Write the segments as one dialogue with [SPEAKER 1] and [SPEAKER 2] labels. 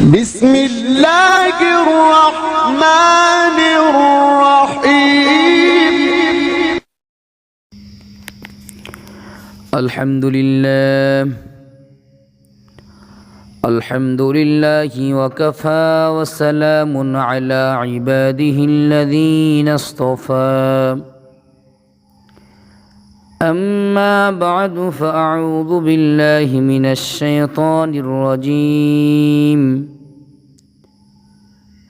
[SPEAKER 1] بسم الله الرحمن الرحيم.
[SPEAKER 2] الحمد لله. الحمد لله وكفى وسلام على عباده الذين اصطفى. أما بعد فأعوذ بالله من الشيطان الرجيم.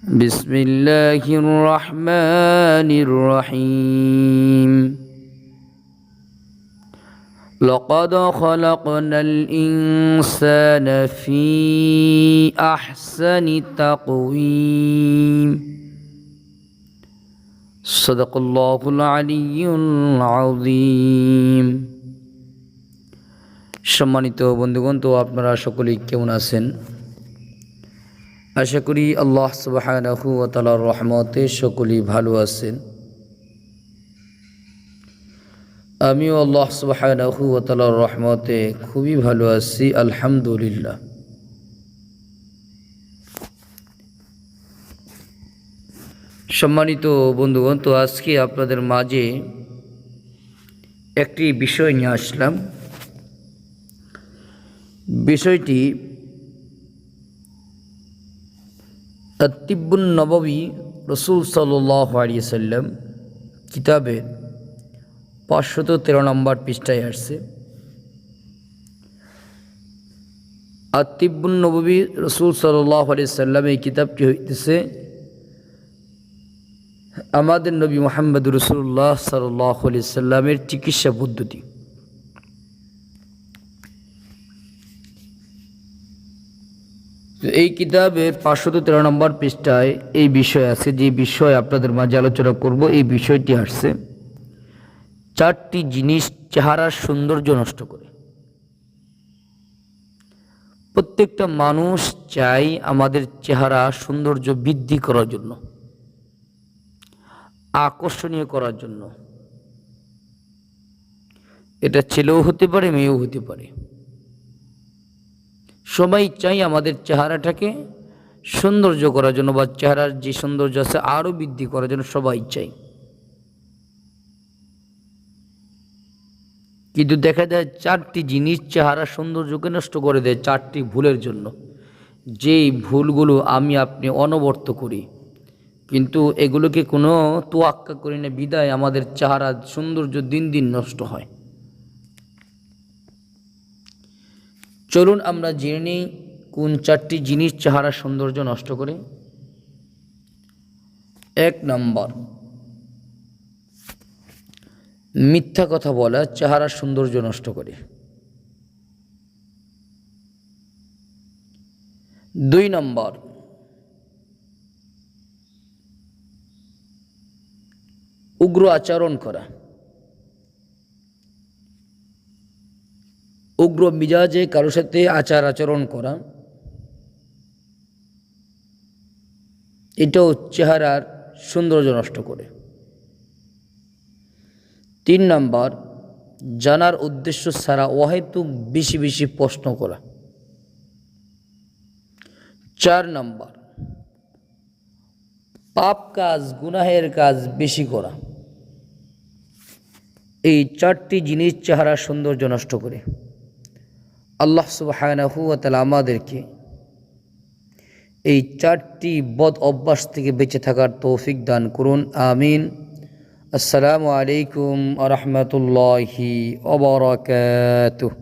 [SPEAKER 2] بسم الله الرحمن الرحيم. لقد خلقنا الإنسان في أحسن تقويم. صدق الله العلي العظيم সম্মানিত বন্ধুগণ তো আপনারা সকলেই কেমন আছেন আশা করি আল্লাহ সুবাহানাহু ও তালার রহমতে সকলেই ভালো আছেন আমিও আল্লাহ সুবাহানাহু ও তালার রহমতে খুবই ভালো আছি আলহামদুলিল্লাহ সম্মানিত বন্ধুগণ, তো আজকে আপনাদের মাঝে একটি বিষয় নিয়ে আসলাম। বিষয়টি তত্তিবুল নববী রসুল সাল্লাহ আলিয়াল্লাম কিতাবের পাঁচশত তেরো নম্বর পৃষ্ঠায় আসছে। আত্মিবুল নবী রসুল সাল্লাহ আলিয়াল্লাম এই কিতাবটি হইতেছে আমাদের নবী মোহাম্মদ রসুল্লাহ সাল্লাহ সাল্লামের চিকিৎসা পদ্ধতি। এই কিতাবের পাঁচশত তেরো নম্বর পৃষ্ঠায় এই বিষয় আছে, যে বিষয় আপনাদের মাঝে আলোচনা করব, এই বিষয়টি আসছে, চারটি জিনিস চেহারার সৌন্দর্য নষ্ট করে। প্রত্যেকটা মানুষ চাই আমাদের চেহারা সৌন্দর্য বৃদ্ধি করার জন্য। আকর্ষণীয় করার জন্য। এটা ছেলেও হতে পারে, মেয়েও হতে পারে। সবাই চাই আমাদের চেহারাটাকে সৌন্দর্য করার জন্য বা চেহারার যে সৌন্দর্য আছে আরও বৃদ্ধি করার জন্য সবাই চাই। কিন্তু দেখা যায় চারটি জিনিস চেহারা সৌন্দর্যকে নষ্ট করে দেয় চারটি ভুলের জন্য। যেই ভুলগুলো আমি আপনি অনবর্ত করি কিন্তু এগুলোকে কোনো তোয়াক্কা করি না, বিদায় আমাদের চেহারা, সৌন্দর্য দিন দিন নষ্ট হয়। চলুন আমরা জেনে নিই কোন চারটি জিনিস চেহারা সৌন্দর্য নষ্ট করে। এক নম্বর, মিথ্যা কথা বলা চেহারা সৌন্দর্য নষ্ট করে। দুই নম্বর উগ্র আচরণ করা। উগ্র মিজাজে কারও সাথে আচার আচরণ করা। এটাও চেহারার সৌন্দর্য নষ্ট করে। তিন নম্বর, জানার উদ্দেশ্য ছাড়া অহেতুক বেশি বেশি প্রশ্ন করা। চার নম্বর, পাপ কাজ, গুনাহের কাজ বেশি করা। এই চারটি জিনিস চেহারা সৌন্দর্য নষ্ট করে। আল্লাহ সুবাহানাহু তালা আমাদেরকে এই চারটি বদ অভ্যাস থেকে বেঁচে থাকার তৌফিক দান করুন, আমিন। আসসালামু আলাইকুম আ রহমতুল্লাহি অবরাকাতুহ